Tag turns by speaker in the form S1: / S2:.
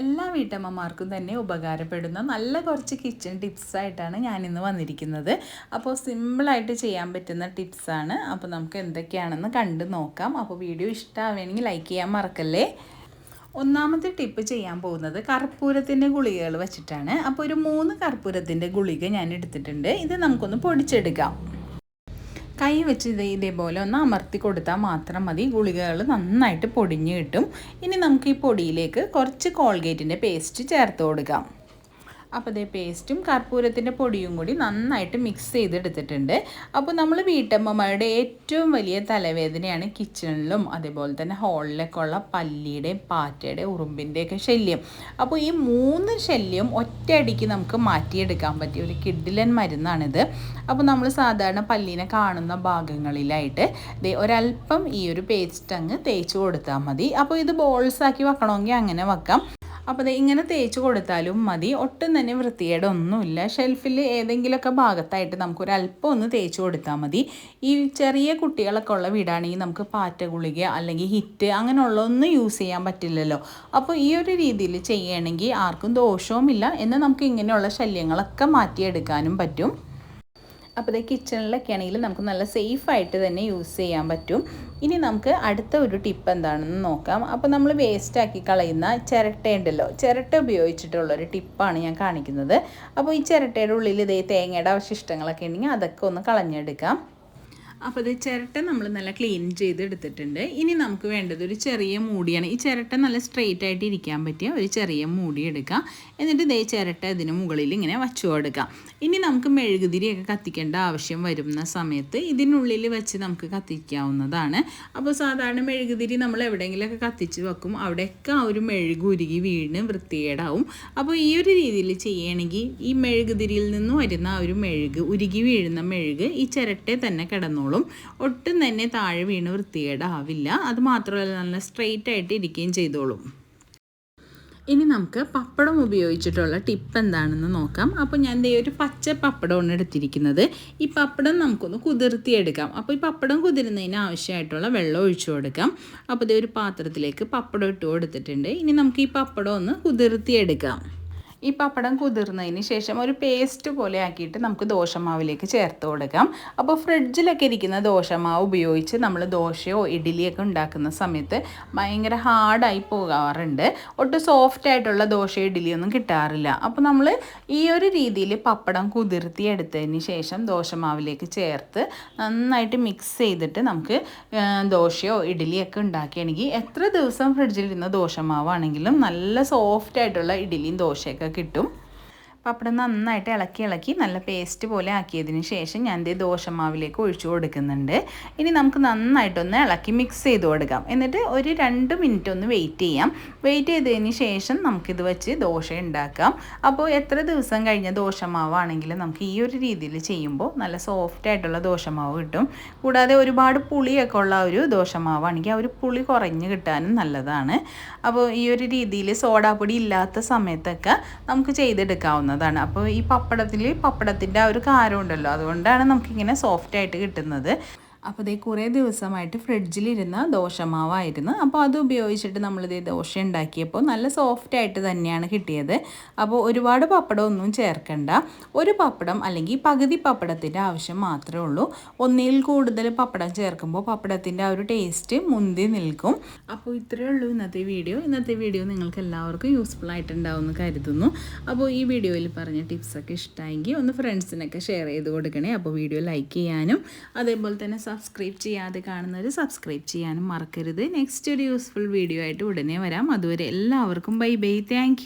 S1: എല്ലാ വീട്ടമ്മമാർക്കും തന്നെ ഉപകാരപ്പെടുന്ന നല്ല കുറച്ച് കിച്ചൺ ടിപ്സായിട്ടാണ് ഞാനിന്ന് വന്നിരിക്കുന്നത്. അപ്പോൾ സിമ്പിളായിട്ട് ചെയ്യാൻ പറ്റുന്ന ടിപ്സാണ് അപ്പോൾ നമുക്ക് എന്തൊക്കെയാണെന്ന് കണ്ട് നോക്കാം. അപ്പോൾ വീഡിയോ ഇഷ്ടമാവുകയാണെങ്കിൽ ലൈക്ക് ചെയ്യാൻ മറക്കല്ലേ? ഒന്നാമത്തെ ടിപ്പ് ചെയ്യാൻ പോകുന്നത് കർപ്പൂരത്തിന്റെ ഗുളികകൾ വെച്ചിട്ടാണ്. അപ്പോൾ ഒരു മൂന്ന് കർപ്പൂരത്തിന്റെ ഗുളിക ഞാൻ എടുത്തിട്ടുണ്ട്. ഇത് നമുക്കൊന്ന് പൊടിച്ചെടുക്കാം. കൈ വെച്ച് ഇത് ഇതേപോലെ ഒന്ന് അമർത്തി കൊടുത്താൽ മാത്രം മതി. ഗുളികകൾ നന്നായിട്ട് പൊടിഞ്ഞ് കിട്ടും. ഇനി നമുക്ക് ഈ പൊടിയിലേക്ക് കുറച്ച് കോൾഗേറ്റിന്റെ പേസ്റ്റ് ചേർത്ത് കൊടുക്കാം. അപ്പോൾ ഇതേ പേസ്റ്റും കർപ്പൂരത്തിന്റെ പൊടിയും കൂടി നന്നായിട്ട് മിക്സ് ചെയ്തെടുത്തിട്ടുണ്ട്. അപ്പോൾ നമ്മൾ വീട്ടമ്മമാരുടെ ഏറ്റവും വലിയ തലവേദനയാണ് കിച്ചണിലും അതേപോലെ തന്നെ ഹോളിലൊക്കെ ഉള്ള പല്ലിയുടെയും പാറ്റയുടെ ഉറുമ്പിന്റെയൊക്കെ ശല്യം. അപ്പോൾ ഈ മൂന്ന് ശല്യം ഒറ്റയടിക്ക് നമുക്ക് മാറ്റിയെടുക്കാൻ പറ്റിയ ഒരു കിഡിലൻ മരുന്നാണിത്. അപ്പോൾ നമ്മൾ സാധാരണ പല്ലിനെ കാണുന്ന ഭാഗങ്ങളിലായിട്ട് ഒരല്പം ഈ ഒരു പേസ്റ്റ് അങ്ങ് തേച്ച് കൊടുത്താൽ മതി. അപ്പോൾ ഇത് ബോൾസാക്കി വെക്കണമെങ്കിൽ അങ്ങനെ വെക്കാം. അപ്പോൾ അത് ഇങ്ങനെ തേച്ച് കൊടുത്താലും മതി. ഒട്ടും തന്നെ വൃത്തികേടൊന്നുമില്ല. ഷെൽഫിൽ ഏതെങ്കിലുമൊക്കെ ഭാഗത്തായിട്ട് നമുക്കൊരു അല്പം ഒന്ന് തേച്ച് കൊടുത്താൽ മതി. ഈ ചെറിയ കുട്ടികളൊക്കെ ഉള്ള വീടാണെങ്കിൽ നമുക്ക് പാറ്റ ഗുളിക അല്ലെങ്കിൽ ഹിറ്റ് അങ്ങനെയുള്ള ഒന്നും യൂസ് ചെയ്യാൻ പറ്റില്ലല്ലോ. അപ്പോൾ ഈ ഒരു രീതിയിൽ ചെയ്യുകയാണെങ്കിൽ ആർക്കും ദോഷവുമില്ല. എന്നാൽ നമുക്ക് ഇങ്ങനെയുള്ള ശല്യങ്ങളൊക്കെ മാറ്റിയെടുക്കാനും പറ്റും. അപ്പോൾ ഇത് കിച്ചണിലൊക്കെ ആണെങ്കിൽ നമുക്ക് നല്ല സേഫായിട്ട് തന്നെ യൂസ് ചെയ്യാൻ പറ്റും. ഇനി നമുക്ക് അടുത്ത ഒരു ടിപ്പ് എന്താണെന്ന് നോക്കാം. അപ്പോൾ നമ്മൾ വേസ്റ്റാക്കി കളയുന്ന ചിരട്ടയുണ്ടല്ലോ. ചിരട്ട ഉപയോഗിച്ചിട്ടുള്ള ഒരു ടിപ്പാണ് ഞാൻ കാണിക്കുന്നത്. അപ്പോൾ ഈ ചിരട്ടയുടെ ഉള്ളിൽ ഇതേ തേങ്ങയുടെ അവശിഷ്ടങ്ങളൊക്കെ ഉണ്ടെങ്കിൽ അതൊക്കെ ഒന്ന് കളഞ്ഞെടുക്കാം. അപ്പോൾ ഇത് ചിരട്ട നമ്മൾ നല്ല ക്ലീൻ ചെയ്ത് എടുത്തിട്ടുണ്ട് ഇനി നമുക്ക് വേണ്ടത് ഒരു ചെറിയ മൂടിയാണ്. ഈ ചിരട്ട നല്ല സ്ട്രെയിറ്റ് ആയിട്ട് ഇരിക്കാൻ പറ്റിയ ഒരു ചെറിയ മൂടി എടുക്കാം. എന്നിട്ട് ഇതേ ചിരട്ട ഇതിന് മുകളിൽ ഇങ്ങനെ വച്ചു കൊടുക്കാം ഇനി നമുക്ക് മെഴുകുതിരിയൊക്കെ കത്തിക്കേണ്ട ആവശ്യം വരുന്ന സമയത്ത് ഇതിനുള്ളിൽ വെച്ച് നമുക്ക് കത്തിക്കാവുന്നതാണ്. അപ്പോൾ സാധാരണ മെഴുകുതിരി നമ്മൾ എവിടെയെങ്കിലുമൊക്കെ കത്തിച്ച് വെക്കും. അവിടെയൊക്കെ ആ ഒരു മെഴുകുരുകി വീണ് വൃത്തികേടാവും. അപ്പോൾ ഈ ഒരു രീതിയിൽ ചെയ്യുകയാണെങ്കിൽ ഈ മെഴുകുതിരിയിൽ നിന്ന് വരുന്ന ആ ഒരു മെഴുക് ഉരുകി വീഴുന്ന മെഴുക് ഈ ചിരട്ടെ തന്നെ കിടന്നോളും. ചെയ്തോളും. ഒട്ടും തന്നെ താഴെ വീണ് വൃത്തികേടാവില്ല. അത് മാത്രമല്ല നല്ല സ്ട്രെയിറ്റ് ആയിട്ട് ഇരിക്കുകയും ചെയ്തോളും. ഇനി നമുക്ക് പപ്പടം ഉപയോഗിച്ചിട്ടുള്ള ടിപ്പ് എന്താണെന്ന് നോക്കാം. അപ്പോൾ ഞാൻ ദേ ഒരു പച്ച പപ്പടമാണ് എടുത്തിരിക്കുന്നത്. ഈ പപ്പടം നമുക്കൊന്ന് കുതിർത്തിയെടുക്കാം. അപ്പോൾ ഈ പപ്പടം കുതിരുന്നതിന് ആവശ്യമായിട്ടുള്ള വെള്ളം ഒഴിച്ചു കൊടുക്കാം. അപ്പോൾ ഇതേ ഒരു പാത്രത്തിലേക്ക് പപ്പടം ഇട്ട് കൊടുത്തിട്ടുണ്ട്. ഇനി നമുക്ക് ഈ പപ്പടം ഒന്ന് കുതിർത്തിയെടുക്കാം. ഈ പപ്പടം കുതിർന്നതിന് ശേഷം ഒരു പേസ്റ്റ് പോലെ ആക്കിയിട്ട് നമുക്ക് ദോശമാവിലേക്ക് ചേർത്ത് കൊടുക്കാം. അപ്പോൾ ഫ്രിഡ്ജിലൊക്കെ ഇരിക്കുന്ന ദോശമാവ് ഉപയോഗിച്ച് നമ്മൾ ദോശയോ ഇഡ്ഡലിയൊക്കെ ഉണ്ടാക്കുന്ന സമയത്ത് ഭയങ്കര ഹാർഡായി പോകാറുണ്ട്. ഒട്ടും സോഫ്റ്റ് ആയിട്ടുള്ള ദോശ ഇഡ്ഡലിയൊന്നും കിട്ടാറില്ല. അപ്പോൾ നമ്മൾ ഈ ഒരു രീതിയിൽ പപ്പടം കുതിർത്തി എടുത്തതിന് ശേഷം ദോശമാവിലേക്ക് ചേർത്ത് നന്നായിട്ട് മിക്സ് ചെയ്തിട്ട് നമുക്ക് ദോശയോ ഇഡ്ഡലിയൊക്കെ ഉണ്ടാക്കുകയാണെങ്കിൽ എത്ര ദിവസം ഫ്രിഡ്ജിലിരുന്ന ദോശമാവാണെങ്കിലും നല്ല സോഫ്റ്റ് ആയിട്ടുള്ള ഇഡ്ഡലിയും ദോശയൊക്കെ കിട്ടും. പപ്പടം നന്നായിട്ട് ഇളക്കി ഇളക്കി നല്ല പേസ്റ്റ് പോലെ ആക്കിയതിന് ശേഷം ഞാൻ ദേ ദോശമാവിലേക്ക് ഒഴിച്ചു കൊടുക്കുന്നുണ്ട്. ഇനി നമുക്ക് നന്നായിട്ടൊന്ന് ഇളക്കി മിക്സ് ചെയ്ത് കൊടുക്കാം. എന്നിട്ട് ഒരു രണ്ട് മിനിറ്റ് ഒന്ന് വെയിറ്റ് ചെയ്യാം. വെയിറ്റ് ചെയ്തതിന് ശേഷം നമുക്കിത് വെച്ച് ദോശ ഉണ്ടാക്കാം. അപ്പോൾ എത്ര ദിവസം കഴിഞ്ഞ ദോശമാവാണെങ്കിലും നമുക്ക് ഈ ഒരു രീതിയിൽ ചെയ്യുമ്പോൾ നല്ല സോഫ്റ്റ് ആയിട്ടുള്ള ദോശമാവ് കിട്ടും. കൂടാതെ ഒരുപാട് പുളിയൊക്കെ ഉള്ള ഒരു ദോശമാവാണെങ്കിൽ ആ ഒരു പുളി കുറഞ്ഞ് കിട്ടാനും നല്ലതാണ്. അപ്പോൾ ഈ ഒരു രീതിയിൽ സോഡാപ്പൊടി ഇല്ലാത്ത സമയത്തൊക്കെ നമുക്ക് ചെയ്തെടുക്കാവുന്ന ചെയ്യുന്നതാണ് അപ്പോൾ ഈ പപ്പടത്തിൽ പപ്പടത്തിന്റെ ആ ഒരു കാരം ഉണ്ടല്ലോ അതുകൊണ്ടാണ് നമുക്കിങ്ങനെ സോഫ്റ്റ് ആയിട്ട് കിട്ടുന്നത്. അപ്പോൾ ഇതേ കുറേ ദിവസമായിട്ട് ഫ്രിഡ്ജിലിരുന്ന ദോശമാവായിരുന്നു. അപ്പോൾ അത് ഉപയോഗിച്ചിട്ട് നമ്മളിത് ദോശ ഉണ്ടാക്കിയപ്പോൾ നല്ല സോഫ്റ്റ് ആയിട്ട് തന്നെയാണ് കിട്ടിയത്. അപ്പോൾ ഒരുപാട് പപ്പടം ഒന്നും ചേർക്കണ്ട. ഒരു പപ്പടം അല്ലെങ്കിൽ പകുതി പപ്പടത്തിന്റെ ആവശ്യം മാത്രമേ ഉള്ളൂ. ഒന്നിൽ കൂടുതൽ പപ്പടം ചേർക്കുമ്പോൾ പപ്പടത്തിന്റെ ആ ഒരു ടേസ്റ്റ് മുന്തി നിൽക്കും. അപ്പോൾ ഇത്രയേ ഉള്ളൂ ഇന്നത്തെ വീഡിയോ. ഇന്നത്തെ വീഡിയോ നിങ്ങൾക്ക് എല്ലാവർക്കും യൂസ്ഫുൾ ആയിട്ടുണ്ടാവുമെന്ന് കരുതുന്നു. അപ്പോൾ ഈ വീഡിയോയിൽ പറഞ്ഞ ടിപ്സൊക്കെ ഇഷ്ടമായെങ്കിൽ ഒന്ന് ഫ്രണ്ട്സിനൊക്കെ ഷെയർ ചെയ്ത് കൊടുക്കണേ. അപ്പോൾ വീഡിയോ ലൈക്ക് ചെയ്യാനും അതേപോലെ തന്നെ സബ്സ്ക്രൈബ് ചെയ്യാതെ കാണുന്നവർ സബ്സ്ക്രൈബ് ചെയ്യാനും മറക്കരുത്. നെക്സ്റ്റ് ഒരു യൂസ്ഫുൾ വീഡിയോ ആയിട്ട് ഉടനെ വരാം. അതുവരെ എല്ലാവർക്കും ബൈ ബൈ താങ്ക്